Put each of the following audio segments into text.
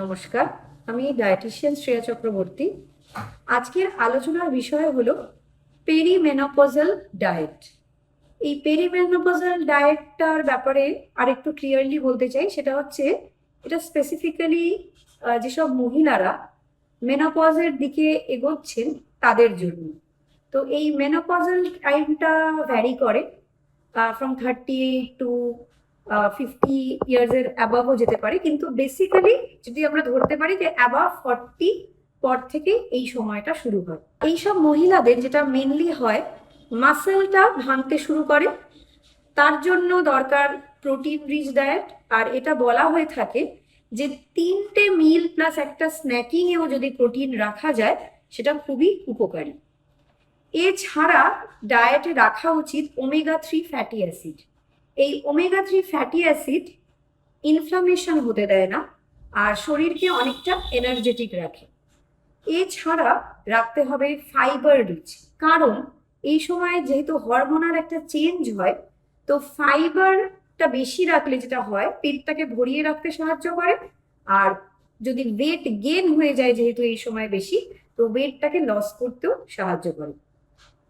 নমস্কার, আমি ডায়েটিশিয়ান শ্রেয়া চক্রবর্তী। আজকের আলোচনার বিষয় হলো পেরিমেনোপজাল ডায়েট এই পেরিমেনোপজাল ডায়েটটার ব্যাপারে আরেকটু ক্লিয়ারলি বলতে চাই, সেটা হচ্ছে এটা স্পেসিফিক্যালি যেসব মহিলারা মেনোপজের দিকে এগোচ্ছেন তাদের জন্য। তো এই মেনোপজাল টাইমটা ভ্যারি করে ফ্রম থার্টি টু ফিফটি ইয়ার্সের অ্যাবাভও যেতে পারে। কিন্তু বেসিক্যালি যদি আমরা ধরতে পারি যে অ্যাবাভ ফর্টি পর থেকে এই সময়টা শুরু হয়। এইসব মহিলাদের যেটা মেনলি হয় মাসেলটা ভাঙতে শুরু করে। তার জন্য দরকার প্রোটিন রিচ ডায়েট আর এটা বলা হয়ে থাকে যে তিনটে মিল প্লাস একটা স্ন্যাকিংয়েও যদি প্রোটিন রাখা যায়, সেটা খুবই উপকারী। এছাড়া ডায়েটে রাখা উচিত ওমেগা থ্রি ফ্যাটি অ্যাসিড এই omega three fatty acid inflammation হতে দেয় না, আর শরীরকে অনেকটা এনার্জেটিক রাখে। এছাড়া রাখতে হবে ফাইবার রিচ কারণ এই সময় যেহেতু হরমোনাল একটা চেঞ্জ হয়, তো ফাইবারটা বেশি রাখলে যেটা হয়, পেটটাকে ভরিয়ে রাখতে সাহায্য করে। আর যদি ওয়েট গেন হয়ে যায় যেহেতু এই সময় বেশি, তো ওয়েটটাকে লস করতেও সাহায্য করে।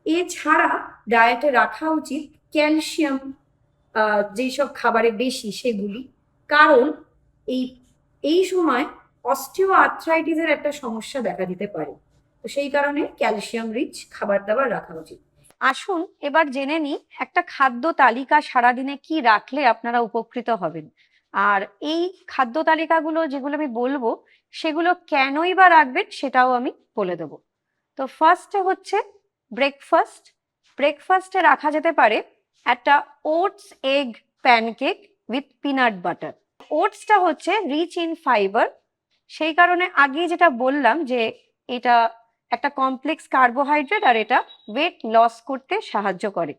এছাড়া ডায়েটে রাখা উচিত ক্যালসিয়াম আহ, যেসব খাবারে বেশি সেগুলি। কারণ এই এই সময় অস্টিও আর্থ্রাইটিসের একটা সমস্যা দেখা দিতে পারে। তো সেই কারণে ক্যালসিয়াম রিচ খাবার দাবার রাখা উচিত। আসুন এবার জেনে নিই একটা খাদ্য তালিকা সারাদিনে কি রাখলে আপনারা উপকৃত হবেন। আর এই খাদ্য তালিকাগুলো যেগুলো আমি বলব সেগুলো কেনই বা রাখবেন সেটাও আমি বলে দেবো। তো ফার্স্টে হচ্ছে ব্রেকফাস্ট ব্রেকফাস্টে রাখা যেতে পারে একটা oats egg pancake with peanut butter. ওটসটা হচ্ছে রিচ ইন ফাইবার সেই কারণে আগে যেটা বললাম যে এটা একটা কমপ্লেক্স কার্বোহাইড্রেট আর এটা ওয়েট লস করতে সাহায্য করে।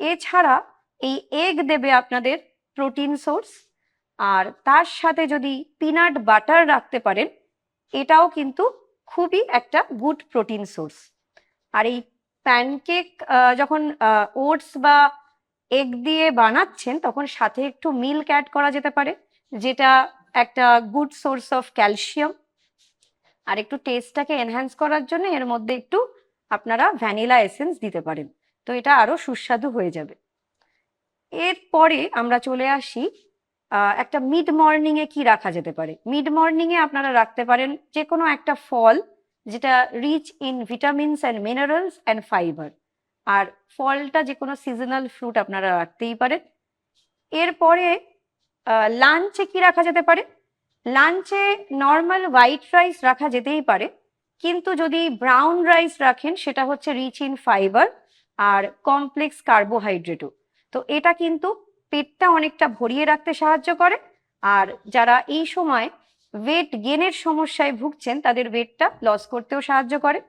এছাড়া এই এগ দেবে আপনাদের প্রোটিন সোর্স আর তার সাথে যদি পিনাট বাটার রাখতে পারেন, এটাও কিন্তু খুবই একটা গুড প্রোটিন সোর্স আর এই প্যানকেক যখন ওটস বা এগ দিয়ে বানাচ্ছেন, তখন সাথে একটু মিল্ক অ্যাড করা যেতে পারে, যেটা একটা গুড সোর্স অফ ক্যালসিয়াম। আর একটু টেস্টটাকে এনহ্যান্স করার জন্য এর মধ্যে একটু আপনারা ভ্যানিলা এসেন্স দিতে পারেন। তো এটা আরও সুস্বাদু হয়ে যাবে। এরপরে আমরা চলে আসি একটা মিড মর্নিং এ কি রাখা যেতে পারে? মিড মর্নিং এ আপনারা রাখতে পারেন যে কোনো একটা ফল যেটা rich in vitamins and minerals and fibre আর ফলটা যে কোনো সিজনাল ফ্রুট আপনারা রাখতেই পারেন। এরপরে লাঞ্চে কি রাখা যেতে পারে? লাঞ্চে নর্মাল হোয়াইট রাইস রাখা যেতেই পারে। কিন্তু যদি ব্রাউন রাইস রাখেন, সেটা হচ্ছে রিচ ইন ফাইবার আর কমপ্লেক্স কার্বোহাইড্রেটও তো এটা কিন্তু পেটটা অনেকটা ভরিয়ে রাখতে সাহায্য করে। আর যারা এই সময় ওয়েট গেনের সমস্যায় ভুগছেন, তাদের ওয়েটটা লস করতেও সাহায্য করে।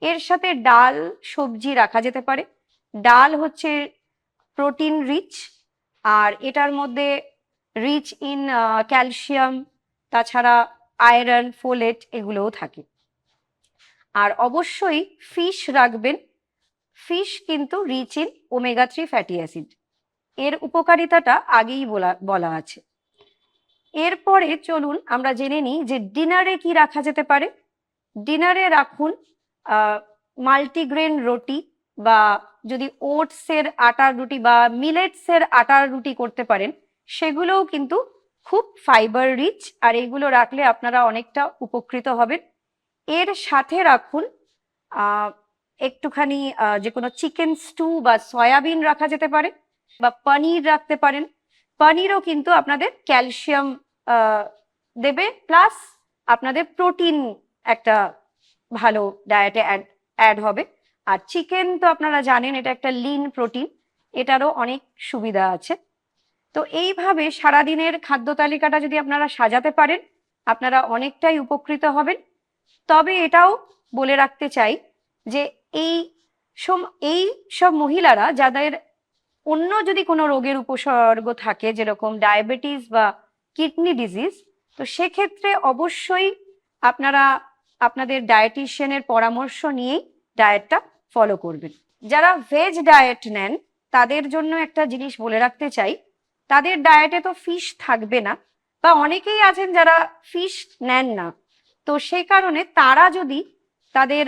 এর সাথে ডাল, সবজি রাখা যেতে পারে। ডাল হচ্ছে প্রোটিন রিচ আর এটার মধ্যে রিচ ইন ক্যালসিয়াম তাছাড়া আয়রন ফোলেট এগুলোও থাকে। আর অবশ্যই ফিশ রাখবেন। ফিশ কিন্তু rich in omega three fatty acid এর উপকারিতাটা আগেই বলা বলা আছে। এরপরে চলুন আমরা জেনে নিই যে ডিনারে কি রাখা যেতে পারে। ডিনারে রাখুন মাল্টিগ্রেন রুটি বা যদি ওটসের আটার রুটি বা মিলেটসের আটার রুটি করতে পারেন, সেগুলোও কিন্তু খুব ফাইবার রিচ আর এগুলো রাখলে আপনারা অনেকটা উপকৃত হবেন। এর সাথে রাখুন একটুখানি যে কোনো চিকেন স্টু বা সয়াবিন রাখা যেতে পারে বা পনির রাখতে পারেন। পনিরও কিন্তু আপনাদের ক্যালসিয়াম দেবে প্লাস আপনাদের প্রোটিন একটা ভালো ডায়েটে অ্যাড অ্যাড হবে। আর চিকেন তো আপনারা জানেন, এটা একটা লিন প্রোটিন এটারও অনেক সুবিধা আছে। তো এইভাবে সারাদিনের খাদ্য তালিকাটা যদি আপনারা সাজাতে পারেন, আপনারা অনেকটাই উপকৃত হবেন। তবে এটাও বলে রাখতে চাই যে এই সম- এই সব মহিলারা, যাদের অন্য যদি কোনো রোগের উপসর্গ থাকে, যেরকম ডায়াবেটিস বা কিডনি ডিজিজ, তো সেক্ষেত্রে অবশ্যই আপনারা আপনাদের ডায়েটিশিয়ানের পরামর্শ নিয়েই ডায়েটটা ফলো করবেন। যারা ভেজ ডায়েট নেন, তাদের জন্য একটা জিনিস বলে রাখতে চাই, তাদের ডায়েটে তো ফিশ থাকবে না, বা অনেকেই আছেন যারা ফিশ নেন না, তো সেই কারণে তারা যদি তাদের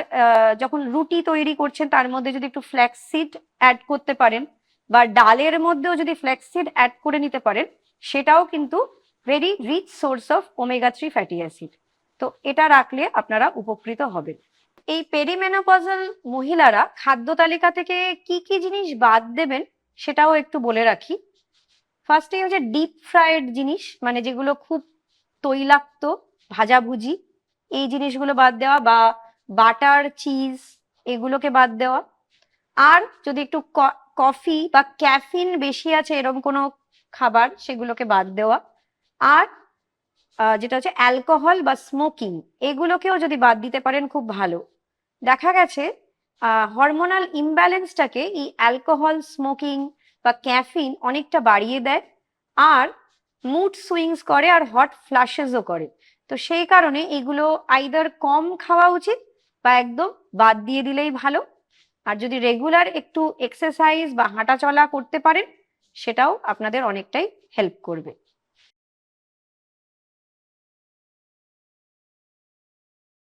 যখন রুটি তৈরি করছেন, তার মধ্যে যদি একটু ফ্ল্যাক্সিড অ্যাড করতে পারেন, বা ডালের মধ্যেও যদি ফ্ল্যাক্সিড অ্যাড করে নিতে পারেন, সেটাও কিন্তু very rich source of omega three fatty acid তো এটা রাখলে আপনারা উপকৃত হবেন। এই পেরিমেনোপজাল মহিলারা খাদ্য তালিকা থেকে কি কি জিনিস বাদ দেবেন সেটাও একটু বলে রাখি। ফার্স্টে হচ্ছে ডিপ ফ্রাইড জিনিস মানে যেগুলো খুব তৈলাক্ত ভাজাভুজি এই জিনিসগুলো বাদ দেওয়া বা বাটার চিজ, এগুলোকে বাদ দেওয়া। আর যদি একটু কফি বা ক্যাফিন বেশি আছে এরকম কোনো খাবার, সেগুলোকে বাদ দেওয়া। আর যেটা হচ্ছে অ্যালকোহল বা স্মোকিং এগুলোকেও যদি বাদ দিতে পারেন খুব ভালো। দেখা গেছে হরমোনাল ইমব্যালেন্সটাকে এই অ্যালকোহল স্মোকিং বা ক্যাফিন অনেকটা বাড়িয়ে দেয় আর মুড সুইংস করে আর হট ফ্ল্যাশেসও করে। তো সেই কারণে এগুলো আইদার কম খাওয়া উচিত বা একদম বাদ দিয়ে দিলেই ভালো। আর যদি রেগুলার একটু এক্সারসাইজ বা হাঁটা চলা করতে পারেন, সেটাও আপনাদের অনেকটাই হেল্প করবে।